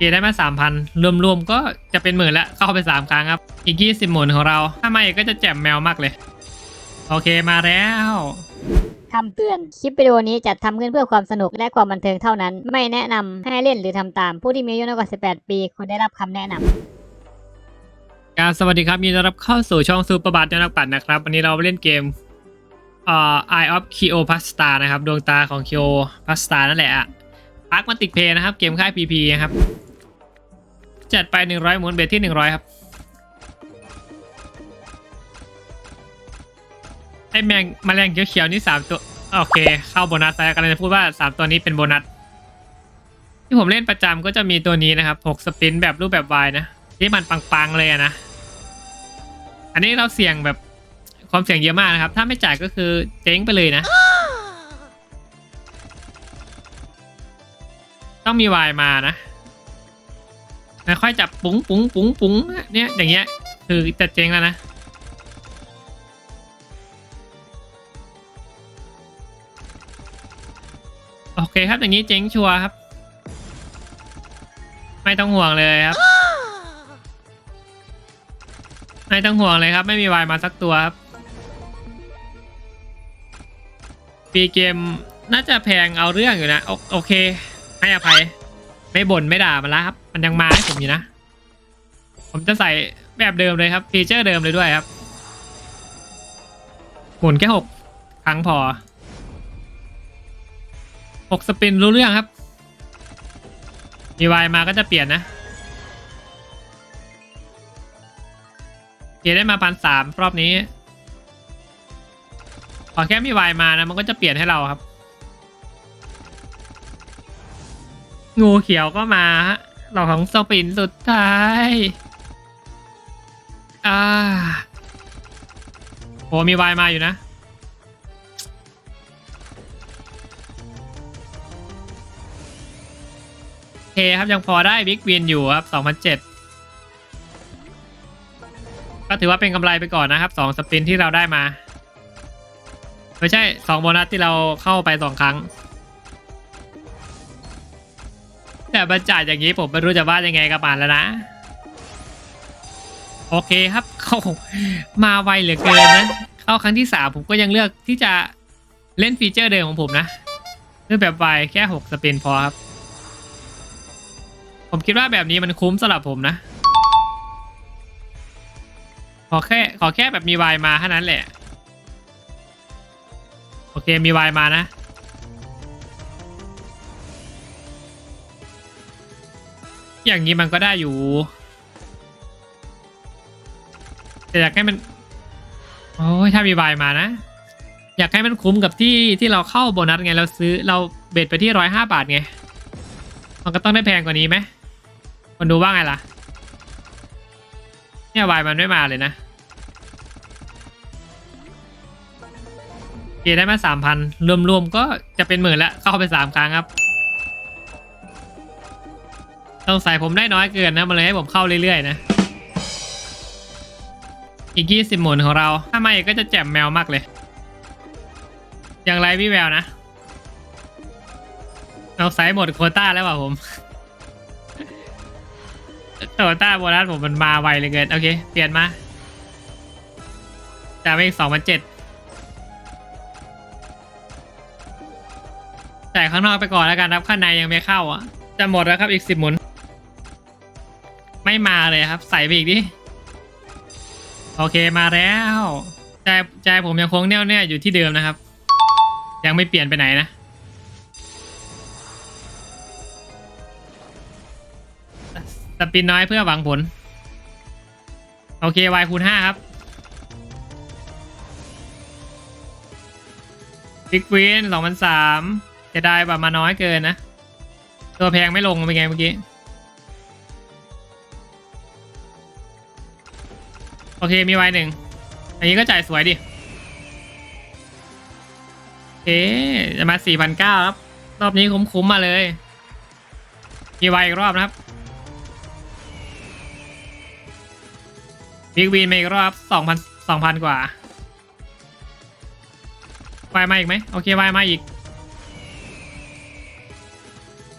เคได้มาสามพันรวมๆก็จะเป็นหมื่นแล้วเข้าไปสามครั้งครับ อีกยี่สิบหมุนของเรา ถ้าไม่ก็จะแจ่มแมวมากเลย โอเคมาแล้ว คำเตือน คลิปวิดีโอนี้จัดทำขึ้นเพื่อความสนุกและความบันเทิงเท่านั้น ไม่แนะนำให้เล่นหรือทำตาม ผู้ที่มีอายุน้อยกว่า 18 ปีควรได้รับคำแนะนำการสวัสดีครับยินดีต้อนรับเข้าสู่ช่องซูเปอร์บัตนักปัดนะครับ วันนี้เราเล่นเกมเอ่อ Eye of Kyo Pasta นะครับ ดวงตาของ Kyo Pasta นั่นแหละอะอาร์คมาติกเพย์นะครับ เกมค่าย PP นะครับ จัดไป100หมุนเบสที่100ครับ ไอแมงแมลงเขียวๆนี่สามตัว โอเค เข้าโบนัสแล้วกำลังจะพูดว่า3ตัวนี้เป็นโบนัส ที่ผมเล่นประจำก็จะมีตัวนี้นะครับ6สปินแบบรูปแบบวายนะ ที่มันปังๆเลยอะนะ อันนี้เราเสี่ยงแบบความเสี่ยงเยอะมากนะครับ ถ้าไม่จ่ายก็คือเจ๊งไปเลยนะ ต้องมีวายมานะ แล้วค่อยจับปุ้งปุ้งปุ้งปุ้งเนี่ยอย่างเงี้ยคือจะเจ๊งแล้วนะโอเคครับอย่างนี้เจ๊งชัวร์ครับ ไม่ต้องห่วงเลยครับ ไม่ต้องห่วงเลยครับ ไม่มีวายมาสักตัวครับปีเกมน่าจะแพงเอาเรื่องอยู่นะ โอโอเค ให้อภัย ไม่บ่นไม่ด่ามันล้วครับ มันยังมาให้ผมอยู่นะ ผมจะใส่แบบเดิมเลยครับ ฟีเจอร์เดิมเลยด้วยครับ หมุนแค่หกครั้งพอหกสปินรู้เรื่องครับ มีวายมาก็จะเปลี่ยนนะเกียร์ได้มาพันสามรอบนี้ ขอแค่มีวายมานะ มันก็จะเปลี่ยนให้เราครับ งูเขียวก็มาเราของสปินสุดท้าย อ่าโหมีวายมาอยู่นะ เคครับยังพอได้บิ๊กวินอยู่ครับ2007 ก็ถือว่าเป็นกำไรไปก่อนนะครับสองสปินที่เราได้มา ไม่ใช่สองโบนัสที่เราเข้าไปสองครั้ง แต่บรรจ่ายอย่างนี้ผมไม่รู้จะว่ายังไงกับมันแล้วนะ โอเคครับ เข้ามาไวเหลือเกินนะ เข้าครั้งที่สามผมก็ยังเลือกที่จะเล่นฟีเจอร์เดิมของผมนะเลือกแบบไวแค่หกสปินพอครับ ผมคิดว่าแบบนี้มันคุ้มสำหรับผมนะ ขอแค่ขอแค่แบบมีวายมาเท่านั้นแหละ โอเคมีวายมานะ อย่างนี้มันก็ได้อยู่ แต่อยากให้มัน โอ้ยถ้ามีวายมานะ อยากให้มันคุ้มกับที่ที่เราเข้าโบนัสไงเราซื้อเราเบ็ดไปที่ร้อยห้าบาทไง มันก็ต้องได้แพงกว่านี้ไหมคนดูว่าไงล่ะ เนี่ยวายมันไม่มาเลยนะเกได้มาสามพันรวมๆก็จะเป็นหมื่นล้วเข้าไปสามครั้งครับ ต้องใส่ผมได้น้อยเกินนะมันเลยให้ผมเข้าเรื่อยๆนะ อีกยี่สิบหมุนของเรา ถ้าไม่ก็จะแจ่มแมวมากเลย อย่างไรพี่แววนะเราใส่หมดโคต้าแล้วว่ะผมโตต้าโบนัสผมมันมาไวเลยเกิน โอเค เปลี่ยนมาจากไปอีกสองพันเจ็ดจ่ายข้างนอกไปก่อนแล้วกันครับ ข้างในยังไม่เข้าอะ จะหมดแล้วครับอีกสิบหมุน ไม่มาเลยครับ ใส่ไปอีกดิ โอเคมาแล้วใจใจผมยังคงแน่วแน่อยู่ที่เดิมนะครับ ยังไม่เปลี่ยนไปไหนนะสปินน้อยเพื่อหวังผล โอเควายคูณห้าครับบิ๊กวินสองพันสามจะได้แบบมาน้อยเกินนะ ตัวแพงไม่ลงเป็นไงเมื่อกี้ โอเคมีไวายหนึ่งอันนี้ก็จ่ายสวยดิเอ๊จะมาสี่พันเก้าครับ รอบนี้คุ้มๆมาเลย มีไวายอีกรอบนะครับบิ๊กวีนมาอีกรอบสองพันสองพันกว่า ไวายมาอีกไหมโอเค ไวายมาอีก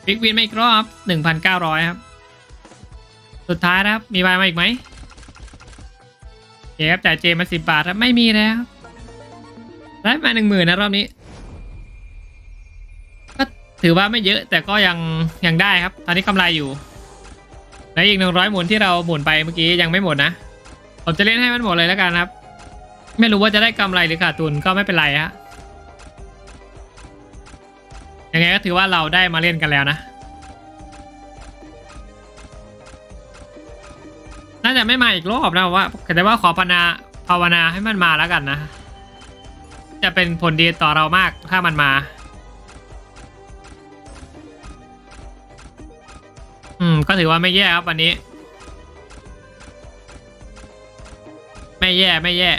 บิ๊กวีนมาอีกรอบหนึ่งพันเก้าร้อยครับ สุดท้ายนะครับ มีใบมาอีกไหม เคครับจ่ายเจมาสิบบาทครับไม่มีแล้วได้มาหนึ่งหมื่นนะรอบนี้ ก็ถือว่าไม่เยอะแต่ก็ยังยังได้ครับ ตอนนี้กำไรอยู่และอีกหนึ่งร้อยหมุนที่เราหมุนไปเมื่อกี้ยังไม่หมดนะ ผมจะเล่นให้มันหมดเลยแล้วกันครับ ไม่รู้ว่าจะได้กำไรหรือขาดทุนก็ไม่เป็นไรฮะยังไงก็ถือว่าเราได้มาเล่นกันแล้วนะ น่าจะไม่มาอีกรอบนะว่าแต่ว่าขอภาวนาภาวนาให้มันมาแล้วกันนะ จะเป็นผลดีต่อเรามากถ้ามันมา อืม ก็ถือว่าไม่แย่ครับวันนี้ ไม่แย่ไม่แย่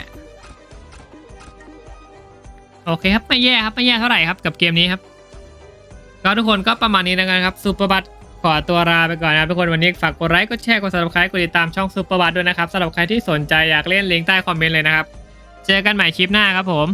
โอเคครับไม่แย่ครับไม่แย่เท่าไหร่ครับกับเกมนี้ครับก็ทุกคนก็ประมาณนี้แล้วกันครับซูเปอร์บัต ขอตัวลาไปก่อนนะครับทุกคนวันนี้ฝากกดไลค์กดแชร์กด subscribe กดติดตามช่องซูเปอร์บัตด้วยนะครับสำหรับใครที่สนใจอยากเล่นลิงก์ใต้คอมเมนต์เลยนะครับ เจอกันใหม่คลิปหน้าครับผม